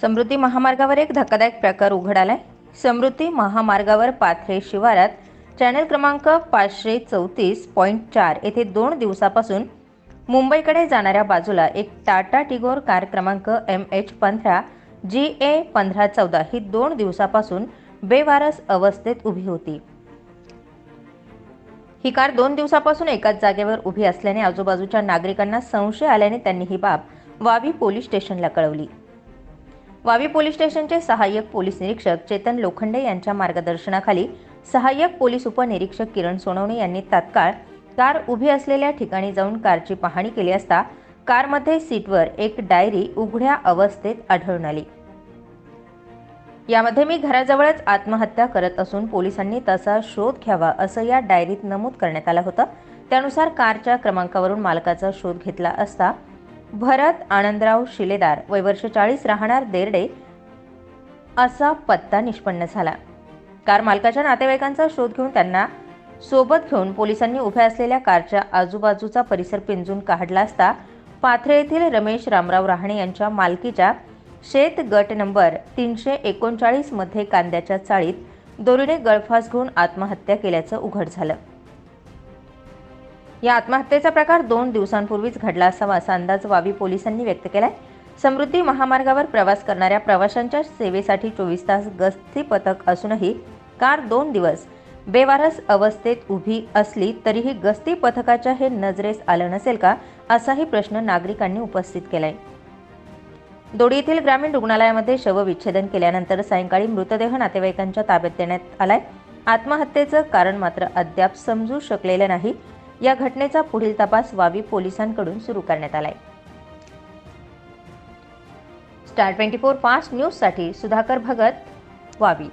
समृद्धी महामार्गावर एक धक्कादायक प्रकार उघड आलाय. समृद्धी महामार्गावर पाथरे शिवारात चॅनल क्रमांक पाचशे चौतीस पॉईंट चार येथे दोन दिवसापासून मुंबईकडे जाणाऱ्या बाजूला एक टाटा टिगोर कार क्रमांक एम एच पंधरा जी ए पंधरा चौदा ही दोन दिवसापासून बेवारस अवस्थेत उभी होती. ही कार दोन दिवसापासून एकाच जागेवर उभी असल्याने आजूबाजूच्या नागरिकांना संशय आल्याने त्यांनी ही बाब वावी पोलीस स्टेशनला कळवली. वावी पोलीस स्टेशनचे सहाय्यक पोलीस निरीक्षक चेतन लोखंडे यांच्या मार्गदर्शनाखाली सहाय्यक पोलीस उपनिरीक्षक किरण सोनवणे यांनी तात्काळ कार उभी असलेल्या ठिकाणी जाऊन कारची पाहणी केली असता कारमध्ये सीटवर एक डायरी उघड्या अवस्थेत आढळून आली. यामध्ये मी घराजवळच आत्महत्या करत असून पोलिसांनी तसा शोध घ्यावा असं या डायरीत नमूद करण्यात आलं होतं. त्यानुसार कारच्या क्रमांकावरून मालकाचा शोध घेतला असता भरत आनंदराव शिलेदार वय वर्ष चाळीस राहणार देरडे असा पत्ता निष्पन्न झाला. कार मालकाच्या नातेवाईकांचा शोध घेऊन त्यांना सोबत घेऊन पोलिसांनी उभ्या असलेल्या कारच्या आजूबाजूचा परिसर पिंजून काढला असता पाथरे येथील रमेश रामराव रहाणे यांच्या मालकीच्या शेत गट नंबर तीनशे एकोणचाळीसमध्ये कांद्याच्या चाळीत दोरीने गळफास घेऊन आत्महत्या केल्याचं उघड झालं. या आत्महत्येचा प्रकार दोन दिवसांपूर्वीच घडला असावा असा अंदाज वावी पोलिसांनी व्यक्त केलाय. समृद्धी महामार्गावर प्रवास करणाऱ्या प्रवाशांच्या सेवेसाठी चोवीस तास गस्ती पथक असूनही कार दोन दिवस बेवारस अवस्थेत उभी असली तरीही गस्ती पथकाच्या हे नजरेस आलं नसेल का असाही प्रश्न नागरिकांनी उपस्थित केलाय. दोडी येथील ग्रामीण रुग्णालयामध्ये शवविच्छेदन केल्यानंतर सायंकाळी मृतदेह नातेवाईकांच्या ताब्यात देण्यात आलाय. आत्महत्येचं कारण मात्र अद्याप समजू शकलेलं नाही. या घटनेचा पुढील तपास वावी पोलिसांकडून सुरू करण्यात आलाय. स्टार ट्वेंटी फोर फास्ट न्यूजसाठी सुधाकर भगत वावी.